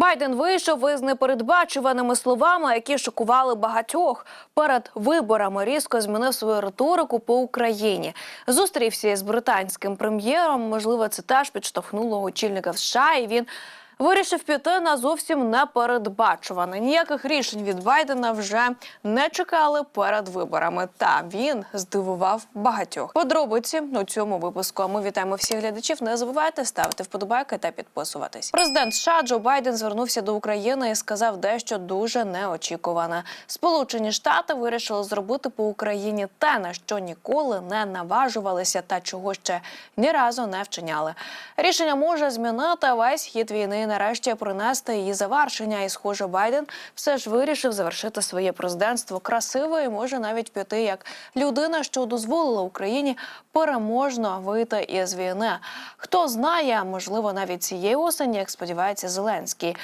Байден вийшов із непередбачуваними словами, які шокували багатьох. Перед виборами різко змінив свою риторику по Україні. Зустрівся із британським прем'єром. Можливо, це теж підштовхнуло очільника США, і він. Вирішив піти на зовсім непередбачуване. Ніяких рішень від Байдена вже не чекали перед виборами. Та він здивував багатьох. Подробиці у цьому випуску. А ми вітаємо всіх глядачів. Не забувайте ставити вподобайки та підписуватись. Президент США Джо Байден звернувся до України і сказав дещо дуже неочікуване. Сполучені Штати вирішили зробити по Україні те, на що ніколи не наважувалися, та чого ще ні разу не вчиняли. Рішення може змінити весь хід війни нарешті принести її завершення. І, схоже, Байден все ж вирішив завершити своє президентство красиво і може навіть піти як людина, що дозволила Україні переможно вийти із війни. Хто знає, можливо, навіть цієї осені, як сподівається Зеленський.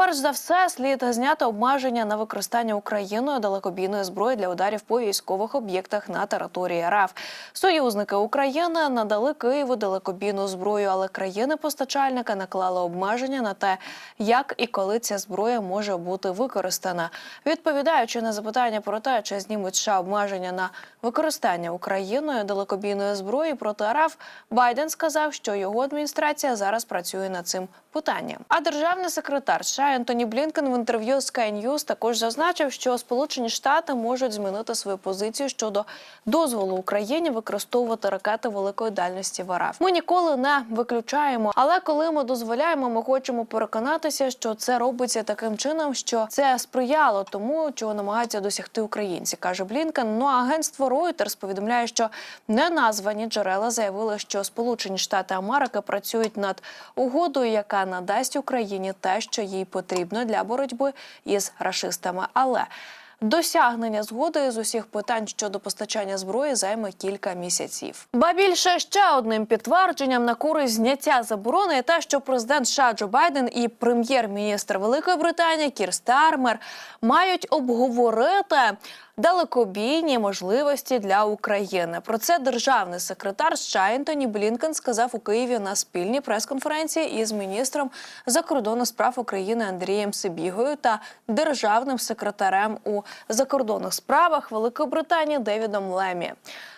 Перш за все, слід зняти обмеження на використання Україною далекобійної зброї для ударів по військових об'єктах на території РФ. Союзники України надали Києву далекобійну зброю, але країни-постачальника наклали обмеження на те, як і коли ця зброя може бути використана. Відповідаючи на запитання про те, чи знімуть США обмеження на використання Україною далекобійної зброї проти РФ, Байден сказав, що його адміністрація зараз працює над цим питанням. А державний секретар США Ентоні Блінкен в інтерв'ю Sky News також зазначив, що Сполучені Штати можуть змінити свою позицію щодо дозволу Україні використовувати ракети великої дальності в РФ. Ми ніколи не виключаємо, але коли ми дозволяємо, ми хочемо переконатися, що це робиться таким чином, що це сприяло тому, чого намагаються досягти українці, каже Блінкен. Ну а агентство Reuters повідомляє, що неназвані джерела заявили, що Сполучені Штати Америки працюють над угодою, яка надасть Україні те, що їй потрібно для боротьби із рашистами. Але Досягнення згоди з усіх питань щодо постачання зброї займе кілька місяців. Ба більше ще одним підтвердженням на користь зняття заборони є те, що президент США Джо Байден і прем'єр-міністр Великої Британії Кір Стармер мають обговорити далекобійні можливості для України. Про це державний секретар США Ентоні Блінкен сказав у Києві на спільній прес-конференції із міністром закордонних справ України Андрієм Сибігою та державним секретарем у закордонних справах Великої Британії Девідом Лемі.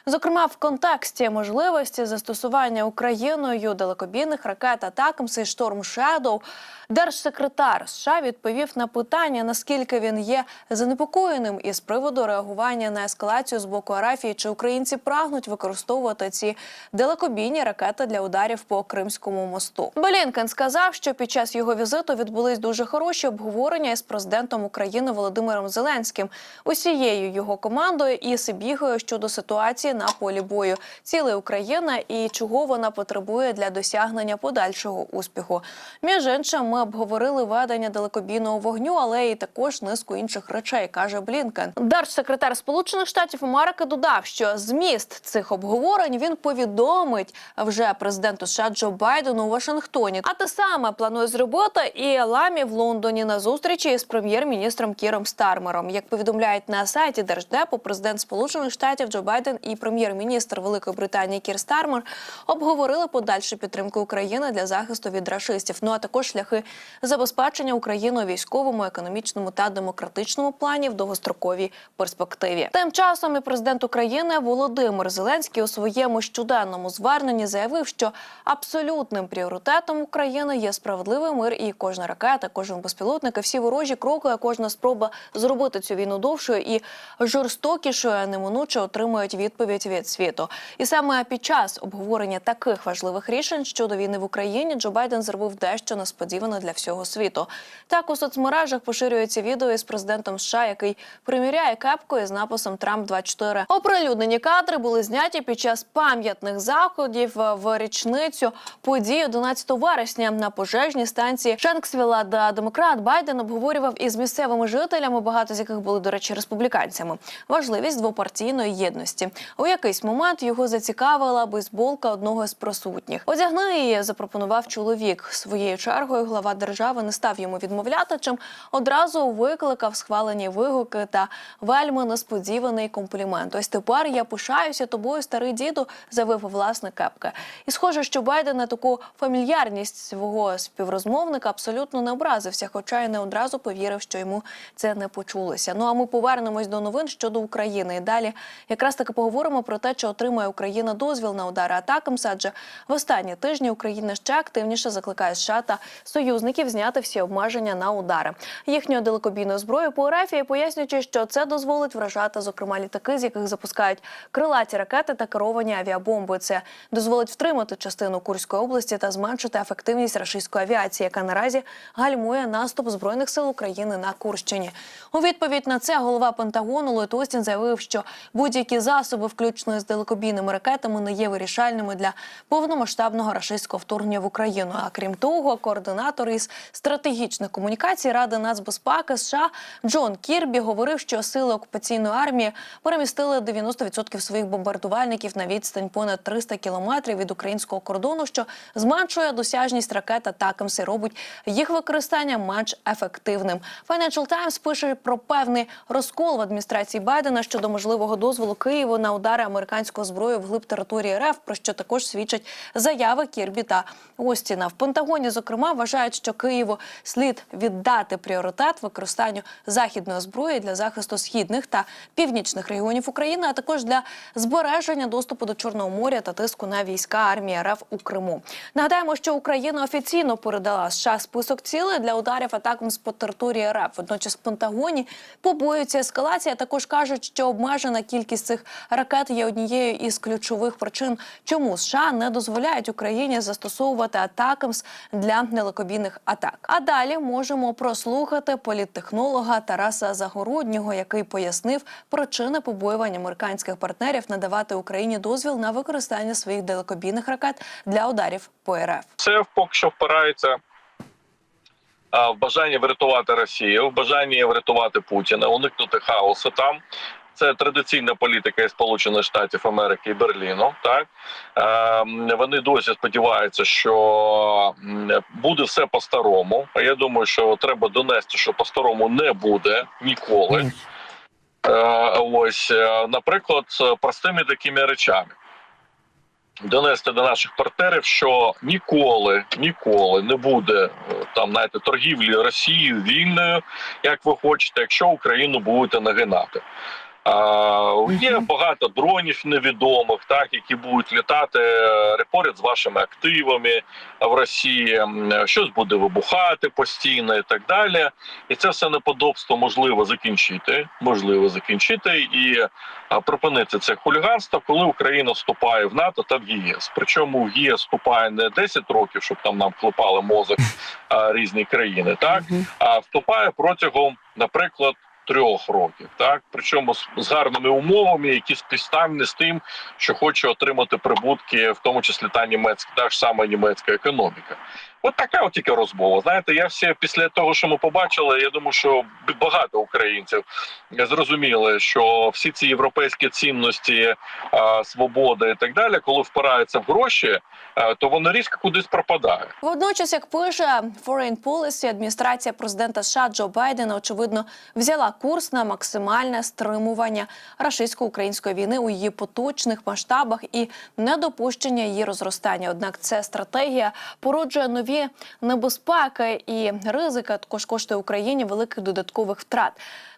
Зокрема, в контексті можливості застосування Україною далекобійних ракет Атакамс і Шторм Шедоу, держсекретар США відповів на питання, наскільки він є занепокоєним із приводу реагування на ескалацію з боку Арафії, чи українці прагнуть використовувати ці далекобійні ракети для ударів по Кримському мосту. Блінкен сказав, що під час його візиту відбулись дуже хороші обговорення із президентом України Володимиром Зеленським, усією його командою і Сибігою щодо ситуації на полі бою, цілої України і чого вона потребує для досягнення подальшого успіху. Між іншим, ми обговорили ведення далекобійного вогню, але і також низку інших речей, каже Блінкен. Держсекретар Сполучених Штатів Америки додав, що зміст цих обговорень він повідомить вже президенту США Джо Байдену у Вашингтоні. А те саме планує зробити і Ламі в Лондоні на зустрічі з прем'єр-міністром Кіром Стармером. Як повідомляють на сайті Держдепу, президент Сполучених Штатів Джо Байден і прем'єр-міністр Великої Британії Кір Стармер обговорили подальшу підтримку України для захисту від рашистів. Ну а також шляхи забезпечення Україною військовому, економічному та демократичному плані в довгостроковій перспективі. Тим часом і президент України Володимир Зеленський у своєму щоденному зверненні заявив, що абсолютним пріоритетом України є справедливий мир, і кожна ракета, кожен безпілотник, і всі ворожі кроки, кожна спроба зробити цю війну довшою і жорстокішою неминуче отримують відповідь від світу. І саме під час обговорення таких важливих рішень щодо війни в Україні Джо Байден зробив дещо несподіване для всього світу. Так у соцмережах поширюється відео із президентом США, який приміряє кепку із написом Трамп 24 Оприлюднені кадри були зняті під час пам'ятних заходів в річницю подій 11 вересня на пожежній станції Шенксвіла, де демократ Байден обговорював із місцевими жителями, багато з яких були, до речі, республіканцями. Важливість двопартійної єдності. У якийсь момент його зацікавила бейсболка одного з присутніх. Одягни її, запропонував чоловік. Своєю чергою глава держави не став йому відмовляти, чим одразу викликав схвалені вигуки та вельми несподіваний комплімент. Ось тепер я пишаюся тобою, старий діду, заявив власник кепки. І схоже, що Байден на таку фамільярність свого співрозмовника абсолютно не образився, хоча й не одразу повірив, що йому це не почулося. Ну а ми повернемось до новин щодо України. І далі якраз таки поговоримо про те, чи отримає Україна дозвіл на удари атакамс, адже в останні тижні Україна ще активніше закликає США та союзників зняти всі обмеження на удари їхньою далекобійною зброєю по РФ, і пояснюючи, що це дозволить вражати, зокрема, літаки, з яких запускають крилаті ракети та керовані авіабомби. Це дозволить втримати частину Курської області та зменшити ефективність рашистської авіації, яка наразі гальмує наступ збройних сил України на Курщині. У відповідь на це голова Пентагону Ллойд Остін заявив, що будь-які засоби, включно з далекобійними ракетами, не є вирішальними для повномасштабного рашистського вторгнення в Україну. А крім того, координатор із стратегічних комунікацій Ради нацбезпеки США Джон Кірбі говорив, що сили окупаційної армії перемістили 90% своїх бомбардувальників на відстань понад 300 кілометрів від українського кордону, що зменшує досяжність ракет атакамс і робить їх використання менш ефективним. Financial Times пише про певний розкол в адміністрації Байдена щодо можливого дозволу Києву на удари американською зброєю вглиб території РФ, про що також свідчать заяви Кірбі та Остіна. В Пентагоні, зокрема, вважають, що Києву слід віддати пріоритет використанню західної зброї для захисту східних та північних регіонів України, а також для збереження доступу до Чорного моря та тиску на війська армії РФ у Криму. Нагадаємо, що Україна офіційно передала США список цілей для ударів атакам з по території РФ. Водночас в Пентагоні побоюються ескалації. Також кажуть, що обмежена кількість цих ракет є однією із ключових причин, чому США не дозволяють Україні застосовувати атакамс для нелекобійних атак. А далі можемо прослухати політтехнолога Тараса Загороднього, який пояснив причини побоювань американських партнерів надавати Україні дозвіл на використання своїх далекобійних ракет для ударів по РФ. Це поки що впирається в бажанні врятувати Росію, в бажанні врятувати Путіна, уникнути хаосу там. Це традиційна політика і Сполучених Штатів Америки і Берліну. Так е, вони досі сподіваються, що буде все по-старому. А я думаю, що треба донести, що по-старому не буде ніколи. Е, ось, е, наприклад, з простими такими речами. Донести до наших партнерів, що ніколи, ніколи не буде е, там знаєте, торгівлі Росією вільною, як ви хочете, якщо Україну будете нагинати. Є багато дронів невідомих, так які будуть літати е, поряд з вашими активами в Росії. Щось буде вибухати постійно і так далі. І це все неподобство можливо закінчити. Можливо закінчити і припинити це хуліганство, коли Україна вступає в НАТО та в ЄС. Причому в ЄС вступає не 10 років, щоб там нам клепали мозок різні країни, так а вступає протягом, наприклад. Трьох років, так причому з, гарними умовами, які співставні з тим, що хоче отримати прибутки, в тому числі та німецька, та ж сама німецька економіка. От така от тільки розмова. Знаєте, я всі після того, що ми побачили, я думаю, що багато українців зрозуміли, що всі ці європейські цінності, а, свобода і так далі, коли впираються в гроші, то воно різко кудись пропадає. Водночас, як пише Foreign Policy, адміністрація президента США Джо Байдена очевидно взяла курс на максимальне стримування рашистсько-української війни у її поточних масштабах і недопущення її розростання. Однак ця стратегія породжує нові небезпеки і ризики, також коштує Україні великих додаткових втрат.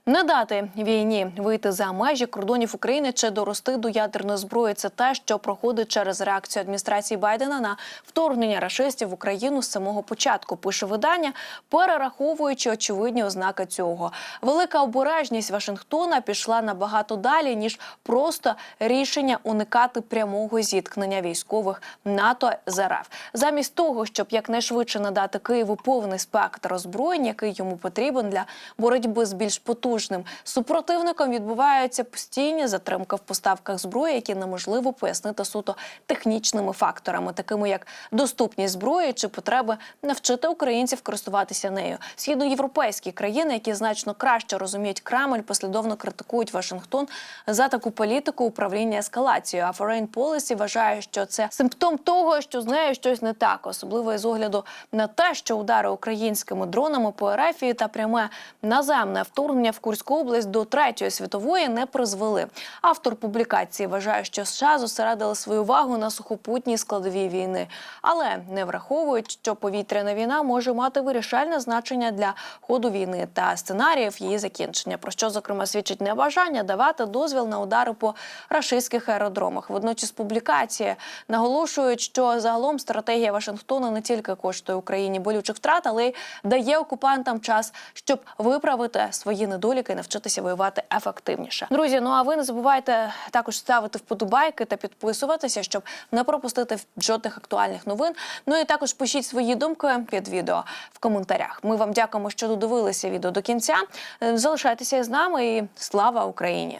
Не дати війні вийти за межі кордонів України чи дорости до ядерної зброї це те, що проходить через реакцію адміністрації Байдена на вторгнення рашистів в Україну з самого початку. Пише видання, перераховуючи очевидні ознаки цього. Велика обережність Вашингтона пішла набагато далі ніж просто рішення уникати прямого зіткнення військових НАТО з РФ. Замість того, щоб якнайшвидше надати Києву повний спектр озброєння, який йому потрібен для боротьби з більш потужним супротивником. Відбуваються постійні затримки в поставках зброї, які неможливо пояснити суто технічними факторами, такими як доступність зброї чи потреби навчити українців користуватися нею. Східноєвропейські країни, які значно краще розуміють Кремль, послідовно критикують Вашингтон за таку політику управління ескалацією. А Foreign Policy вважає, що це симптом того, що з нею щось не так, особливо із огляду на те, що удари українськими дронами по Ерефії та пряме наземне вторгнення в Курську область до третьої світової не призвели. Автор публікації вважає, що США зосередили свою увагу на сухопутній складовій війни, але не враховують, що повітряна війна може мати вирішальне значення для ходу війни та сценаріїв її закінчення. Про що зокрема свідчить небажання давати дозвіл на удари по рашистських аеродромах. Водночас публікації наголошують, що загалом стратегія Вашингтона не тільки коштує Україні болючих втрат, але й дає окупантам час, щоб виправити свої недоліки і навчитися воювати ефективніше. Друзі, ну а ви не забувайте також ставити вподобайки та підписуватися, щоб не пропустити жодних актуальних новин. Ну і також пишіть свої думки під відео в коментарях. Ми вам дякуємо, що додивилися відео до кінця. Залишайтеся з нами і слава Україні!